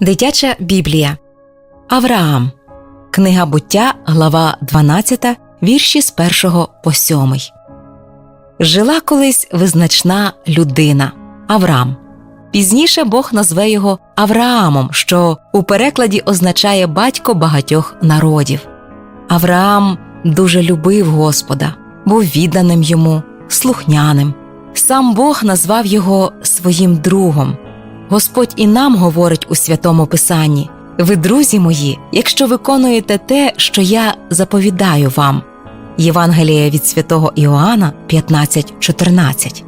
Дитяча Біблія Авраам. Книга буття, глава 12, вірші з 1 по 7. Жила колись визначна людина Авраам. Пізніше Бог назве його Авраамом, що у перекладі означає батько багатьох народів. Авраам дуже любив Господа, був відданим йому, слухняним. Сам Бог назвав його своїм другом. Господь і нам говорить у святому Писанні ви, друзі мої, якщо виконуєте те, що я заповідаю вам. Євангелія від святого Іоанна 15.14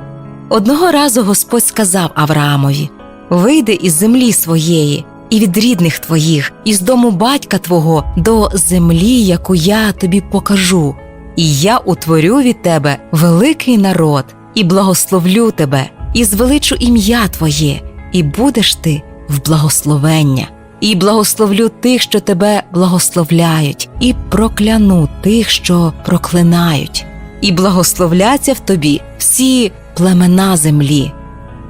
Одного разу Господь сказав Авраамові Вийди із землі своєї, і від рідних твоїх, із дому батька твого до землі, яку я тобі покажу, і я утворю від тебе великий народ, і благословлю тебе, і звеличу ім'я Твоє, і будеш ти в благословення, і благословлю тих, що тебе благословляють, і прокляну тих, що проклинають, і благословляться в тобі всі племена землі,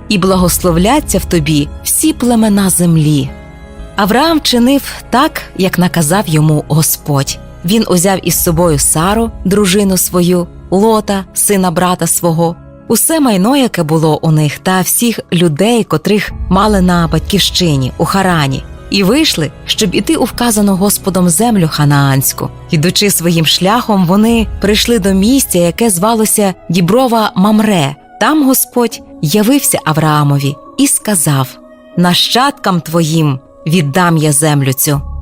і благословляться в тобі всі племена землі. Авраам чинив так, як наказав йому Господь. Він узяв із собою Сару, дружину свою, Лота, сина брата свого, усе майно, яке було у них, та всіх людей, котрих мали на батьківщині у Харані, і вийшли, щоб іти у вказану Господом землю ханаанську. Ідучи своїм шляхом, вони прийшли до місця, яке звалося Діброва Мамре. Там Господь явився Авраамові і сказав: Нащадкам твоїм віддам я землю цю.